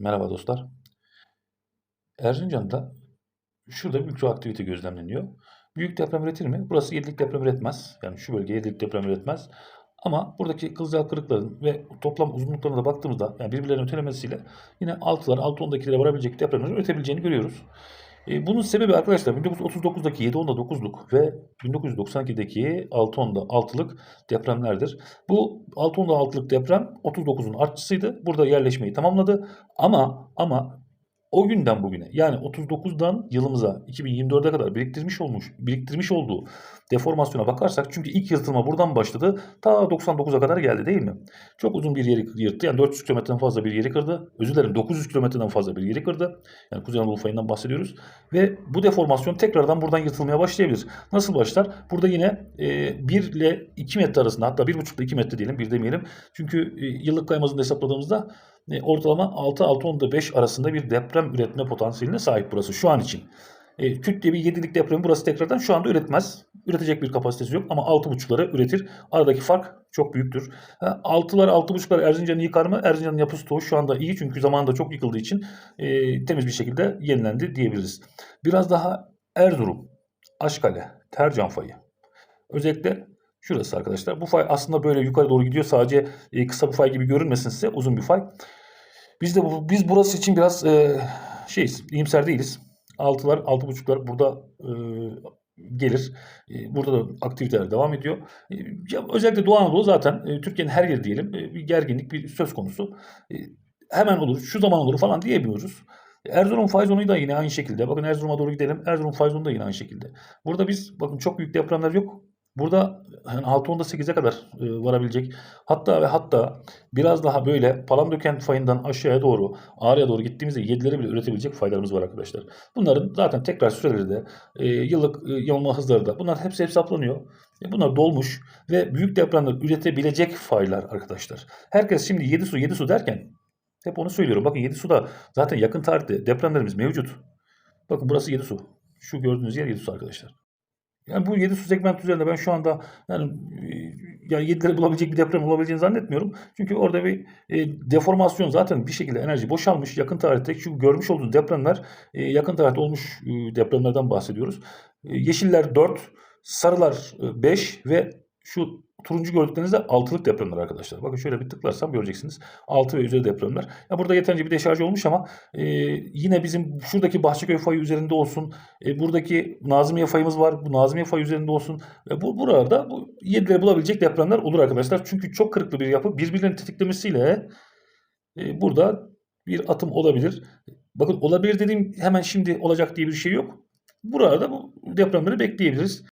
Merhaba dostlar. Erzincan'da şurada bir aktivite gözlemleniyor. Büyük deprem üretir mi? Burası 7'lik deprem üretmez. Yani şu bölge 7'lik deprem üretmez. Ama buradaki kılcal kırıkların ve toplam uzunluklarına da baktığımızda yani birbirlerinin ötelemesiyle yine 6'lar 6-10'dakilere varabilecek depremlerin üretebileceğini görüyoruz. E, bunun sebebi arkadaşlar 1939'daki 7-10'da 9'luk ve 1992'deki 6-10'da 6'lık depremlerdir. Bu 6-10'da 6'lık deprem 39'un artçısıydı. Burada yerleşmeyi tamamladı. Ama ama o günden bugüne yani 39'dan yılımıza 2024'e kadar biriktirmiş olmuş biriktirmiş olduğu deformasyona bakarsak çünkü ilk yırtılma buradan başladı ta 99'a kadar geldi değil mi? Çok uzun bir yeri yırttı. Yani 400 kilometreden fazla bir yeri kırdı. Özür dilerim 900 kilometreden fazla bir yeri kırdı. Yani Kuzey Anadolu fayından bahsediyoruz. Ve bu deformasyon tekrardan buradan yırtılmaya başlayabilir. Nasıl başlar? Burada yine e, 1 ile 2 metre arasında hatta 1,5 ile 2 metre diyelim 1 demeyelim. Çünkü e, yıllık kaymazını hesapladığımızda e, ortalama 6-6-10'da arasında bir deprem üretme potansiyeline sahip burası şu an için. E, küt diye bir 7'lik depremi burası tekrardan şu anda üretmez. Üretecek bir kapasitesi yok ama 6.5'ları üretir. Aradaki fark çok büyüktür. Ha, 6'lar 6.5'lar Erzincan'ı yıkar mı? Erzincan'ın yapı stoğu şu anda iyi çünkü zamanında çok yıkıldığı için e, temiz bir şekilde yenilendi diyebiliriz. Biraz daha Erzurum, Aşkale, Tercan fayı. Özellikle şurası arkadaşlar. Bu fay aslında böyle yukarı doğru gidiyor. Sadece e, kısa bir fay gibi görünmesin size. Uzun bir fay. Biz de bu, biz burası için biraz e, şeyiz, iyimser değiliz. Altılar, altı buçuklar burada e, gelir. E, burada da aktiviteler devam ediyor. E, özellikle Doğu Anadolu zaten e, Türkiye'nin her yeri diyelim e, bir gerginlik bir söz konusu. E, hemen olur, şu zaman olur falan diyemiyoruz. Erzurum Fayzon'u da yine aynı şekilde. Bakın Erzurum'a doğru gidelim. Erzurum Fayzonu da yine aynı şekilde. Burada biz bakın çok büyük depremler yok. Burada yani 6-10'da 8'e kadar e, varabilecek. Hatta ve hatta biraz daha böyle Palandöken fayından aşağıya doğru Ağrı'ya doğru gittiğimizde 7'lere bile üretebilecek faylarımız var arkadaşlar. Bunların zaten tekrar süreleri de e, yıllık e, yamulma hızları da bunlar hepsi hesaplanıyor. E, bunlar dolmuş ve büyük depremler üretebilecek faylar arkadaşlar. Herkes şimdi 7 su 7 su derken hep onu söylüyorum. Bakın 7 suda zaten yakın tarihte depremlerimiz mevcut. Bakın burası 7 su. Şu gördüğünüz yer 7 su arkadaşlar. Yani bu 7 su segment üzerinde ben şu anda yani e, yani 7'leri bulabilecek bir deprem olabileceğini zannetmiyorum. Çünkü orada bir e, deformasyon zaten bir şekilde enerji boşalmış. Yakın tarihte şu görmüş olduğunuz depremler e, yakın tarihte olmuş e, depremlerden bahsediyoruz. E, yeşiller 4, sarılar 5 ve şu turuncu gördüklerinizde altılık depremler arkadaşlar. Bakın şöyle bir tıklarsam göreceksiniz. Altı ve üzeri depremler. Ya burada yeterince bir deşarj olmuş ama e, yine bizim şuradaki Bahçeköy fayı üzerinde olsun. E, buradaki Nazımiye fayımız var. Bu Nazımiye fayı üzerinde olsun. E, bu burada bu 7'leri bulabilecek depremler olur arkadaşlar. Çünkü çok kırıklı bir yapı. Birbirlerini tetiklemesiyle e, burada bir atım olabilir. Bakın olabilir dediğim hemen şimdi olacak diye bir şey yok. Burada bu depremleri bekleyebiliriz.